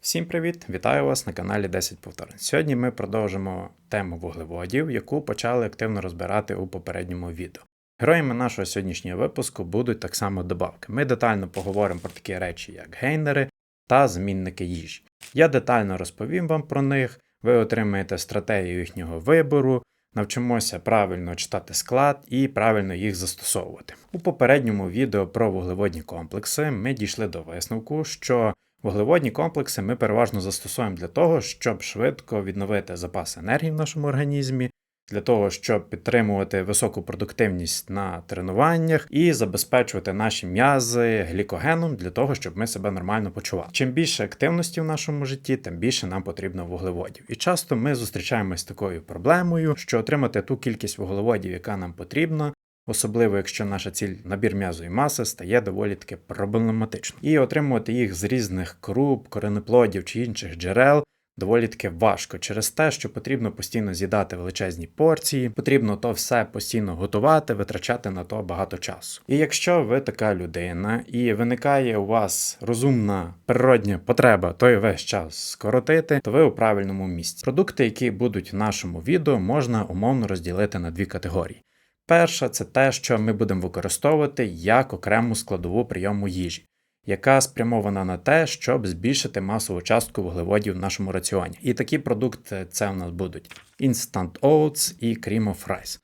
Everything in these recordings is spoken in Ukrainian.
Всім привіт! Вітаю вас на каналі 10 повторень. Сьогодні ми продовжимо тему вуглеводів, яку почали активно розбирати у попередньому відео. Героями нашого сьогоднішнього випуску будуть так само добавки. Ми детально поговоримо про такі речі, як гейнери та замінники їжі. Я детально розповім вам про них, ви отримаєте стратегію їхнього вибору, навчимося правильно читати склад і правильно їх застосовувати. У попередньому відео про вуглеводні комплекси ми дійшли до висновку, що Вуглеводні комплекси ми переважно застосуємо для того, щоб швидко відновити запас енергії в нашому організмі, для того, щоб підтримувати високу продуктивність на тренуваннях і забезпечувати наші м'язи глікогеном для того, щоб ми себе нормально почували. Чим більше активності в нашому житті, тим більше нам потрібно вуглеводів. І часто ми зустрічаємось з такою проблемою, що отримати ту кількість вуглеводів, яка нам потрібна, особливо якщо наша ціль набір м'язої маси стає доволі таки проблематично. І отримувати їх з різних круп, коренеплодів чи інших джерел. Доволі таки важко через те, що потрібно постійно з'їдати величезні порції, потрібно то все постійно готувати, витрачати на то багато часу. І якщо ви така людина і виникає у вас розумна природня потреба той весь час скоротити, то ви у правильному місці. Продукти, які будуть в нашому відео, можна умовно розділити на дві категорії. Перша це те, що ми будемо використовувати як окрему складову прийому їжі, яка спрямована на те, щоб збільшити масову частку вуглеводів в нашому раціоні. І такі продукти це у нас будуть Instant Oats і Cream of Rice.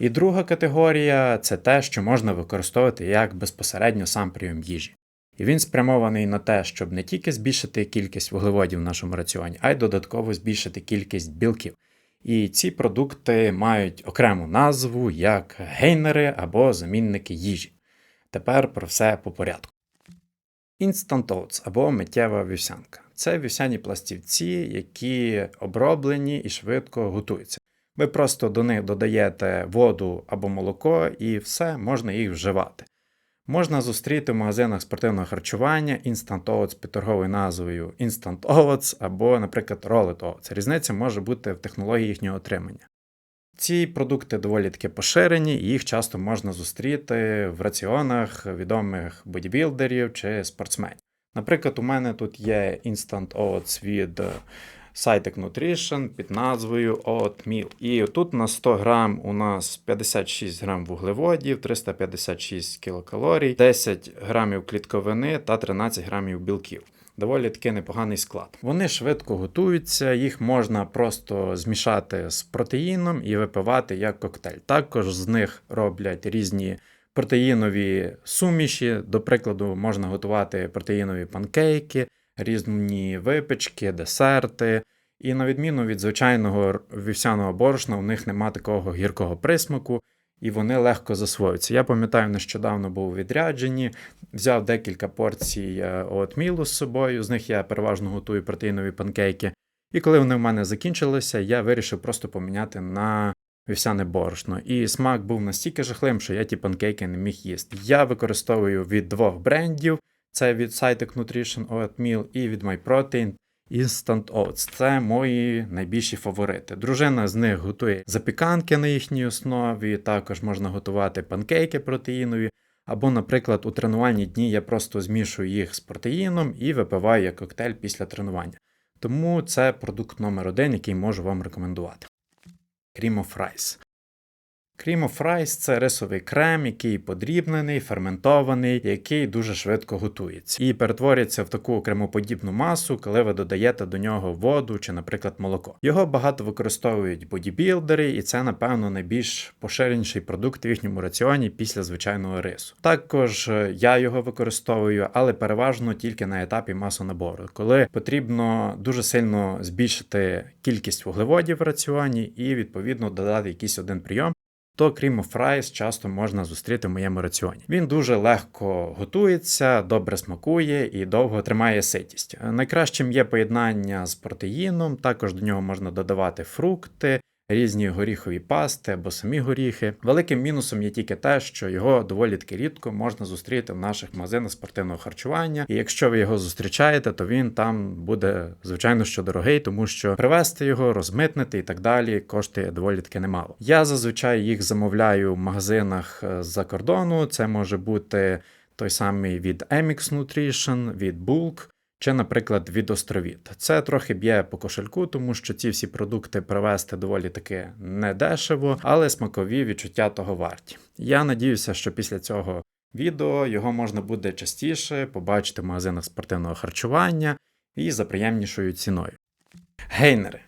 І друга категорія це те, що можна використовувати як безпосередньо сам прийом їжі. І він спрямований на те, щоб не тільки збільшити кількість вуглеводів в нашому раціоні, а й додатково збільшити кількість білків. І ці продукти мають окрему назву як гейнери або замінники їжі. Тепер про все по порядку. Instant Oats або миттєва вівсянка. Це вівсяні пластівці, які оброблені і швидко готуються. Ви просто до них додаєте воду або молоко, і все, можна їх вживати. Можна зустріти в магазинах спортивного харчування Instant Oats під торговою назвою Instant Oats або, наприклад, Rolled Oats. Різниця може бути в технології їхнього отримання. Ці продукти доволі таки поширені, і їх часто можна зустріти в раціонах відомих бодібілдерів чи спортсменів. Наприклад, у мене тут є Instant Oats від Cytec Nutrition під назвою Oatmeal. І тут на 100 грам у нас 56 грам вуглеводів, 356 кілокалорій, 10 грамів клітковини та 13 грамів білків. Доволі таки непоганий склад. Вони швидко готуються, їх можна просто змішати з протеїном і випивати як коктейль. Також з них роблять різні протеїнові суміші. До прикладу, можна готувати протеїнові панкейки різні випічки, десерти. І на відміну від звичайного вівсяного борошна, у них нема такого гіркого присмаку, і вони легко засвоюються. Я пам'ятаю, нещодавно був у відрядженні, взяв декілька порцій отмілу з собою, з них я переважно готую протеїнові панкейки. І коли вони в мене закінчилися, я вирішив просто поміняти на вівсяне борошно. І смак був настільки жахливим, що я ті панкейки не міг їсти. Я використовую від двох брендів. Це від Cytec Nutrition Oatmeal і від MyProtein Instant Oats. Це мої найбільші фаворити. Дружина з них готує запіканки на їхній основі, також можна готувати панкейки протеїнові. Або, наприклад, у тренувальні дні я просто змішую їх з протеїном і випиваю як коктейль після тренування. Тому це продукт номер один, який можу вам рекомендувати. Cream of Rice. Of Rice – це рисовий крем, який подрібнений, ферментований, який дуже швидко готується, і перетворюється в таку кремоподібну масу, коли ви додаєте до нього воду чи, наприклад, молоко. Його багато використовують бодібілдери, і це, напевно, найбільш поширеніший продукт в їхньому раціоні після звичайного рису. Також е, я його використовую, але переважно тільки на етапі масонабору, коли потрібно дуже сильно збільшити кількість вуглеводів в раціоні і відповідно додати якийсь один прийом то крім фрайс часто можна зустріти в моєму раціоні. Він дуже легко готується, добре смакує і довго тримає ситість. Найкращим є поєднання з протеїном, також до нього можна додавати фрукти різні горіхові пасти або самі горіхи. Великим мінусом є тільки те, що його доволі таки рідко можна зустріти в наших магазинах спортивного харчування. І якщо ви його зустрічаєте, то він там буде звичайно що дорогий, тому що привезти його, розмитнити і так далі коштує доволі таки немало. Я зазвичай їх замовляю в магазинах е, з-за кордону. Це може бути той самий від Emix Nutrition, від Bulk чи, наприклад, від островіт. Це трохи б'є по кошельку, тому що ці всі продукти привезти доволі таки недешево, але смакові відчуття того варті. Я надіюся, що після цього відео його можна буде частіше побачити в магазинах спортивного харчування і за приємнішою ціною. Гейнери.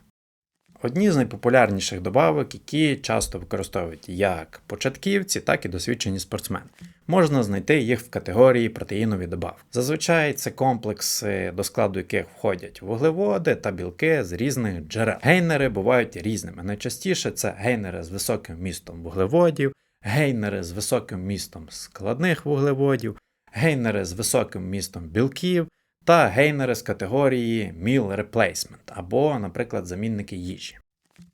Одні з найпопулярніших добавок, які часто використовують як початківці, так і досвідчені спортсмени. Можна знайти їх в категорії протеїнові добавки. Зазвичай це комплекси, до складу яких входять вуглеводи та білки з різних джерел. Гейнери бувають різними. Найчастіше це гейнери з високим вмістом вуглеводів, гейнери з високим вмістом складних вуглеводів, гейнери з високим вмістом білків та гейнери з категорії Meal Replacement або, наприклад, замінники їжі.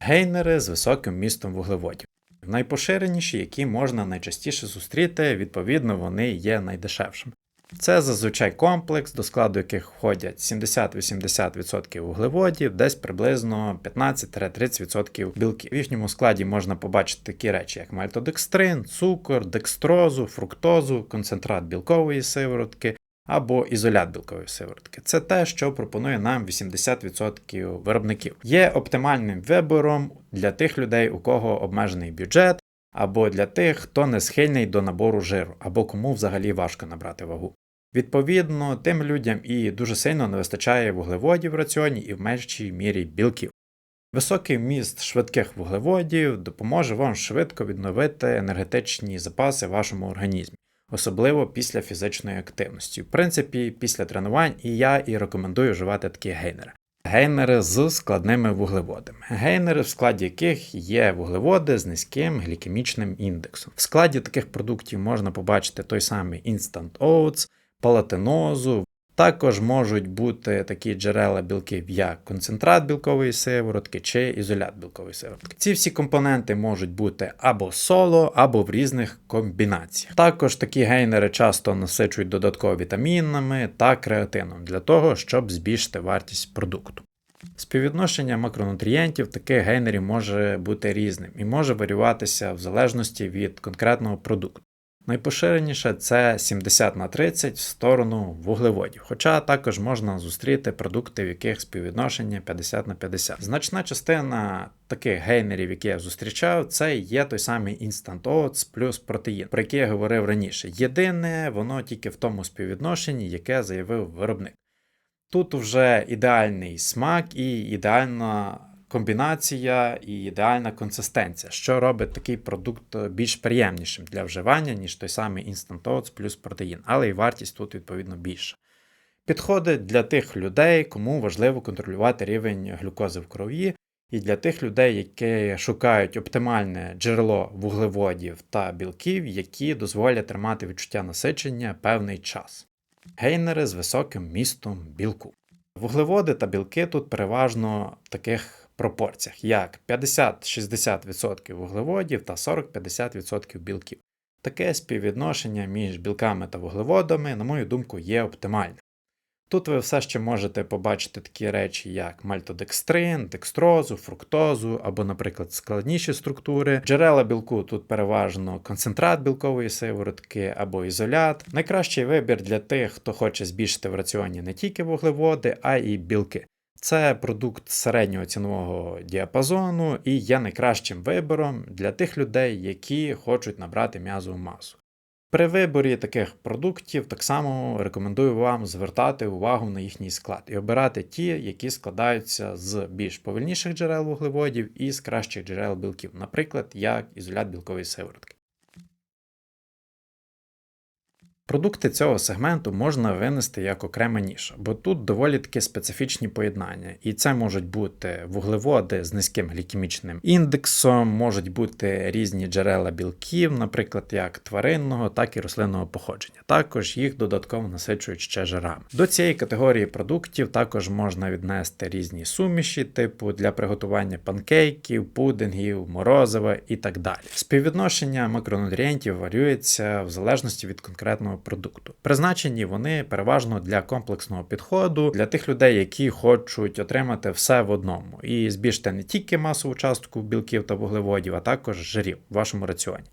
Гейнери з високим вмістом вуглеводів. Найпоширеніші, які можна найчастіше зустріти, відповідно, вони є найдешевшими. Це зазвичай комплекс, до складу яких входять 70-80% вуглеводів, десь приблизно 15-30% білків. В їхньому складі можна побачити такі речі, як мальтодекстрин, цукор, декстрозу, фруктозу, концентрат білкової сиворотки або ізолят білкової сиворотки. Це те, що пропонує нам 80% виробників. Є оптимальним вибором для тих людей, у кого обмежений бюджет, або для тих, хто не схильний до набору жиру, або кому взагалі важко набрати вагу. Відповідно, тим людям і дуже сильно не вистачає вуглеводів в раціоні і в меншій мірі білків. Високий вміст швидких вуглеводів допоможе вам швидко відновити енергетичні запаси в вашому організмі, особливо після фізичної активності. В принципі, після тренувань і я і рекомендую вживати такі гейнери. Гейнери з складними вуглеводами, гейнери, в складі яких є вуглеводи з низьким глікемічним індексом. В складі таких продуктів можна побачити той самий Instant Oats, палатинозу. Також можуть бути такі джерела білків, як концентрат білкової сиворотки чи ізолят білкової сиворотки. Ці всі компоненти можуть бути або соло, або в різних комбінаціях. Також такі гейнери часто насичують додатково вітамінами та креатином для того, щоб збільшити вартість продукту. Співвідношення макронутрієнтів таких гейнерів може бути різним і може варіюватися в залежності від конкретного продукту. Найпоширеніше це 70 на 30 в сторону вуглеводів, хоча також можна зустріти продукти, в яких співвідношення 50 на 50. Значна частина таких гейнерів, які я зустрічав, це є той самий Instant Oats плюс протеїн, про який я говорив раніше. Єдине, воно тільки в тому співвідношенні, яке заявив виробник. Тут вже ідеальний смак і ідеальна комбінація і ідеальна консистенція, що робить такий продукт більш приємнішим для вживання, ніж той самий Instant Oats плюс протеїн, але і вартість тут відповідно більша. Підходить для тих людей, кому важливо контролювати рівень глюкози в крові, і для тих людей, які шукають оптимальне джерело вуглеводів та білків, які дозволять тримати відчуття насичення певний час. Гейнери з високим містом білку. Вуглеводи та білки тут переважно таких пропорціях, як 50-60% вуглеводів та 40-50% білків. Таке співвідношення між білками та вуглеводами, на мою думку, є оптимальним. Тут ви все ще можете побачити такі речі, як мальтодекстрин, декстрозу, фруктозу або, наприклад, складніші структури. Джерела білку тут переважно концентрат білкової сиворотки або ізолят. Найкращий вибір для тих, хто хоче збільшити в раціоні не тільки вуглеводи, а й білки. Це продукт середнього цінового діапазону і є найкращим вибором для тих людей, які хочуть набрати м'язову масу. При виборі таких продуктів так само рекомендую вам звертати увагу на їхній склад і обирати ті, які складаються з більш повільніших джерел вуглеводів і з кращих джерел білків, наприклад, як ізолят білкової сиворотки. Продукти цього сегменту можна винести як окрема ніша, бо тут доволі таки специфічні поєднання, і це можуть бути вуглеводи з низьким глікемічним індексом, можуть бути різні джерела білків, наприклад, як тваринного, так і рослинного походження. Також їх додатково насичують ще жирами. До цієї категорії продуктів також можна віднести різні суміші, типу для приготування панкейків, пудингів, морозива і так далі. Співвідношення макронутрієнтів варюється в залежності від конкретного продукту. Призначені вони переважно для комплексного підходу, для тих людей, які хочуть отримати все в одному, і збільшити не тільки масову частку білків та вуглеводів, а також жирів в вашому раціоні.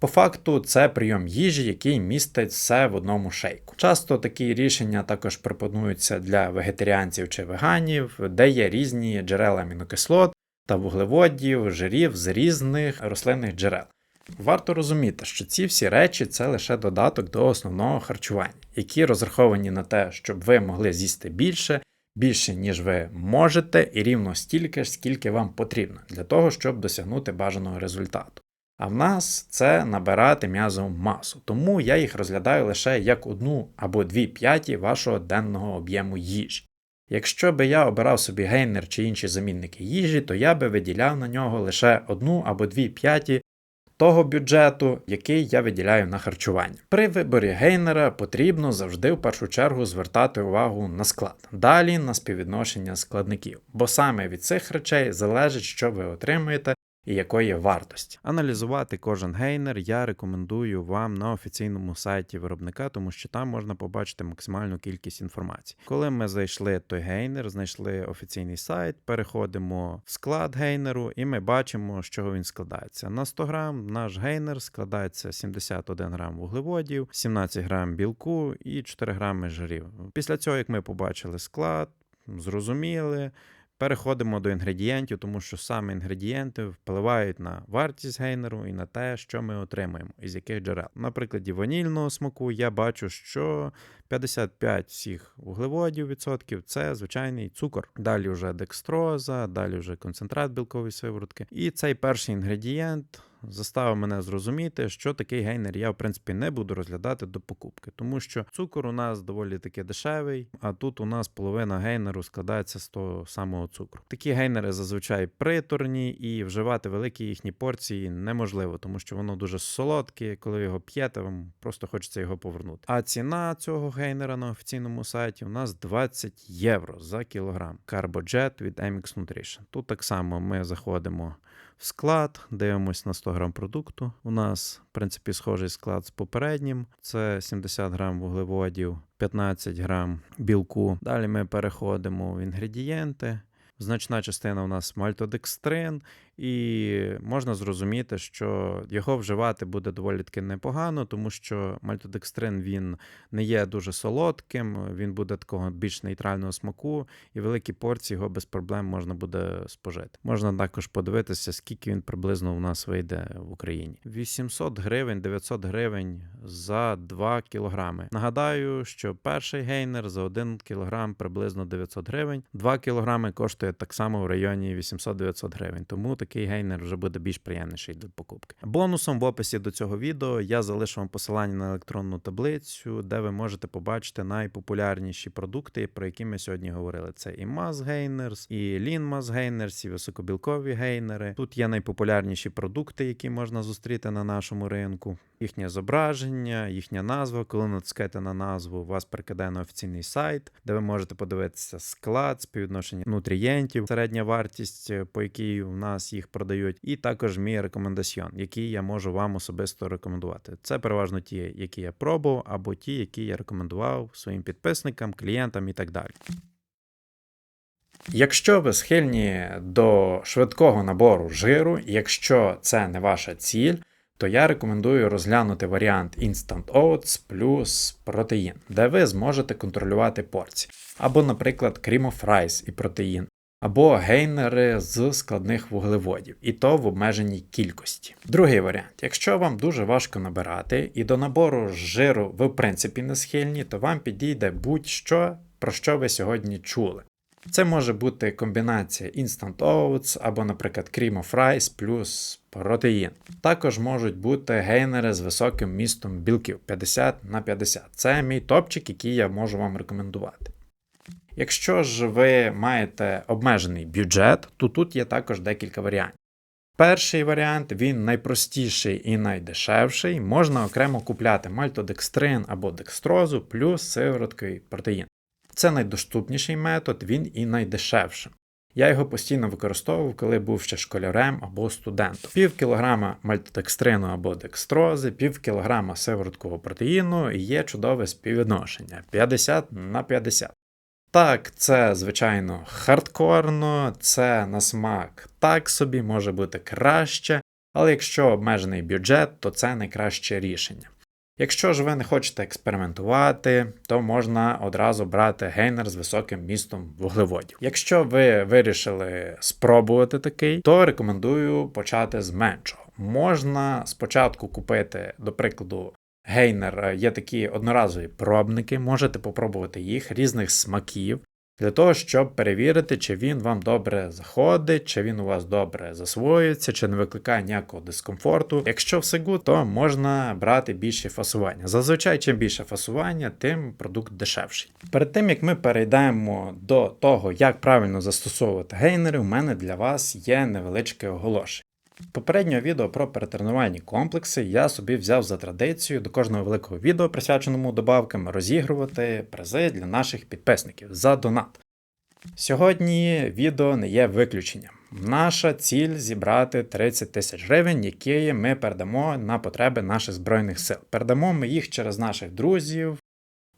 По факту, це прийом їжі, який містить все в одному шейку. Часто такі рішення також пропонуються для вегетаріанців чи веганів, де є різні джерела амінокислот та вуглеводів, жирів з різних рослинних джерел. Варто розуміти, що ці всі речі це лише додаток до основного харчування, які розраховані на те, щоб ви могли з'їсти більше, більше, ніж ви можете, і рівно стільки ж, скільки вам потрібно, для того, щоб досягнути бажаного результату. А в нас це набирати м'язову масу, тому я їх розглядаю лише як одну або дві п'яті вашого денного об'єму їжі. Якщо би я обирав собі гейнер чи інші замінники їжі, то я би виділяв на нього лише одну або дві п'яті того бюджету, який я виділяю на харчування. При виборі гейнера потрібно завжди в першу чергу звертати увагу на склад, далі на співвідношення складників, бо саме від цих речей залежить, що ви отримуєте і якої вартості. Аналізувати кожен гейнер я рекомендую вам на офіційному сайті виробника, тому що там можна побачити максимальну кількість інформації. Коли ми зайшли той гейнер, знайшли офіційний сайт, переходимо в склад гейнеру, і ми бачимо, з чого він складається. На 100 грам наш гейнер складається 71 грам вуглеводів, 17 грам білку і 4 грами жирів. Після цього, як ми побачили склад, зрозуміли. Переходимо до інгредієнтів, тому що саме інгредієнти впливають на вартість гейнеру і на те, що ми отримаємо, із яких джерел. На прикладі ванільного смаку я бачу, що 55 всіх вуглеводів відсотків це звичайний цукор. Далі вже декстроза, далі вже концентрат білкової сиворотки. І цей перший інгредієнт заставив мене зрозуміти, що такий гейнер я, в принципі, не буду розглядати до покупки, тому що цукор у нас доволі таки дешевий, а тут у нас половина гейнеру складається з того самого цукру. Такі гейнери зазвичай приторні, і вживати великі їхні порції неможливо, тому що воно дуже солодке. Коли його п'єте, вам просто хочеться його повернути. А ціна цього гейнера на офіційному сайті у нас 20 євро за кілограм. Карбоджет від MX Nutrition. Тут так само ми заходимо в склад, дивимось на 100 грам продукту. У нас, в принципі, схожий склад з попереднім: це 70 грам вуглеводів, 15 грам білку. Далі ми переходимо в інгредієнти. Значна частина у нас мальтодекстрин, і можна зрозуміти, що його вживати буде доволі таки непогано, тому що мальтодекстрин він не є дуже солодким, він буде такого більш нейтрального смаку, і великі порції його без проблем можна буде спожити. Можна також подивитися, скільки він приблизно у нас вийде в Україні. 800 гривень, 900 гривень за 2 кілограми. Нагадаю, що перший гейнер за 1 кілограм приблизно 900 гривень, 2 кілограми коштує так само в районі 800-900 гривень. Тому такий гейнер вже буде більш приємніший до покупки. Бонусом в описі до цього відео я залишу вам посилання на електронну таблицю, де ви можете побачити найпопулярніші продукти, про які ми сьогодні говорили. Це і Mass Gainers, і Lean Mass Gainers, і високобілкові гейнери. Тут є найпопулярніші продукти, які можна зустріти на нашому ринку. Їхнє зображення, їхня назва. Коли натискаєте на назву, вас перекидає на офіційний сайт, де ви можете подивитися склад, співвідношення нутрієнтів, середня вартість, по якій у нас їх продають, і також мій рекомендаціон, який я можу вам особисто рекомендувати. Це переважно ті, які я пробував, або ті, які я рекомендував своїм підписникам, клієнтам і так далі. Якщо ви схильні до швидкого набору жиру, якщо це не ваша ціль, то я рекомендую розглянути варіант Instant Oats плюс протеїн, де ви зможете контролювати порції. Або, наприклад, Cream of Rice і протеїн, або гейнери з складних вуглеводів, і то в обмеженій кількості. Другий варіант: якщо вам дуже важко набирати і до набору жиру ви в принципі не схильні, то вам підійде будь-що, про що ви сьогодні чули. Це може бути комбінація Instant Oats або, наприклад, Cream of Rice плюс протеїн. Також можуть бути гейнери з високим містом білків 50 на 50. Це мій топчик, який я можу вам рекомендувати. Якщо ж ви маєте обмежений бюджет, то тут є також декілька варіантів. Перший варіант він найпростіший і найдешевший. Можна окремо купляти мальтодекстрин або декстрозу плюс сиворотковий протеїн. Це найдоступніший метод, він і найдешевший. Я його постійно використовував, коли був ще школярем або студентом. Пів кілограма мальтодекстрину або декстрози, пів кілограма сивороткового протеїну і є чудове співвідношення 50 на 50. Так, це, звичайно, хардкорно, це на смак так собі, може бути краще, Але якщо обмежений бюджет, то це найкраще рішення. Якщо ж ви не хочете експериментувати, то можна одразу брати гейнер з високим містом вуглеводів. Якщо ви вирішили спробувати такий, то рекомендую почати з меншого. Можна спочатку купити, до прикладу, гейнер, е, є такі одноразові пробники, можете попробувати їх різних смаків. Для того, щоб перевірити, чи він вам добре заходить, чи він у вас добре засвоюється, чи не викликає ніякого дискомфорту. Якщо все гуд, то можна брати більше фасування. Зазвичай, чим більше фасування, тим продукт дешевший. Перед тим як ми перейдемо до того, як правильно застосовувати гейнери, у мене для вас є невеличке оголошення. Попереднього відео про перетренувальні комплекси я собі взяв за традицію до кожного великого відео, присвяченому добавкам, розігрувати призи для наших підписників за донат. Сьогодні відео не є виключенням. Наша ціль зібрати 30 тисяч гривень, які ми передамо на потреби наших збройних сил. Передамо ми їх через наших друзів.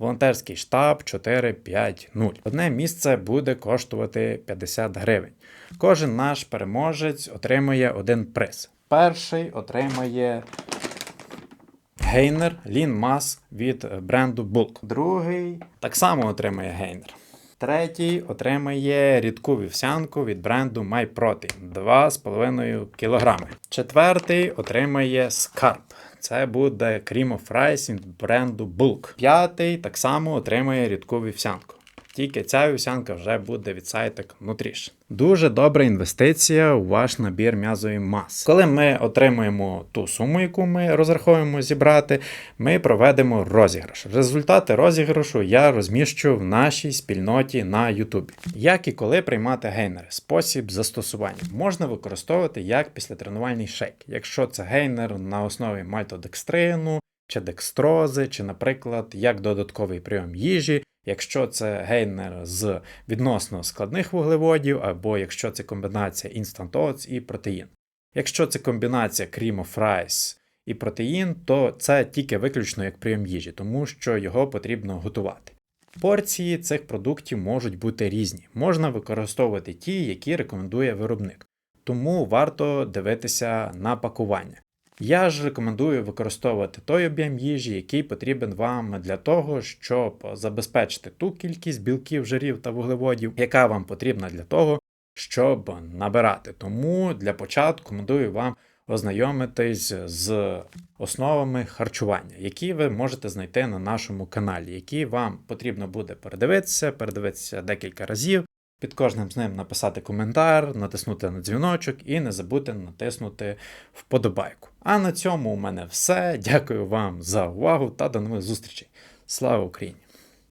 Волонтерський штаб 450. Одне місце буде коштувати 50 гривень. Кожен наш переможець отримує один приз. Перший отримає гейнер Lean Mass від бренду Bulk. Другий так само отримує гейнер. Третій отримає рідку вівсянку від бренду MyProtein 2,5 кг. Четвертий отримає скарб. Це буде крім від бренду Bulk. П'ятий так само отримає рідку вівсянку. Тільки ця вівсянка вже буде від сайтик Nutrition. Дуже добра інвестиція у ваш набір м'язової маси. Коли ми отримуємо ту суму, яку ми розраховуємо зібрати, ми проведемо розіграш. Результати розіграшу я розміщу в нашій спільноті на YouTube. Як і коли приймати гейнери, спосіб застосування можна використовувати як післятренувальний шейк, якщо це гейнер на основі мальтодекстрину чи декстрози, чи, наприклад, як додатковий прийом їжі. Якщо це гейнер з відносно складних вуглеводів, або якщо це комбінація Instant Oats і протеїн. Якщо це комбінація of Rice і протеїн, то це тільки виключно як прийом їжі, тому що його потрібно готувати. Порції цих продуктів можуть бути різні, можна використовувати ті, які рекомендує виробник, тому варто дивитися на пакування. Я ж рекомендую використовувати той об'єм їжі, який потрібен вам для того, щоб забезпечити ту кількість білків, жирів та вуглеводів, яка вам потрібна для того, щоб набирати. Тому для початку рекомендую вам ознайомитись з основами харчування, які ви можете знайти на нашому каналі, які вам потрібно буде передивитися, передивитися декілька разів. Під кожним з ним написати коментар, натиснути на дзвіночок і не забудьте натиснути вподобайку. А на цьому у мене все. Дякую вам за увагу та до нових зустрічей. Слава Україні!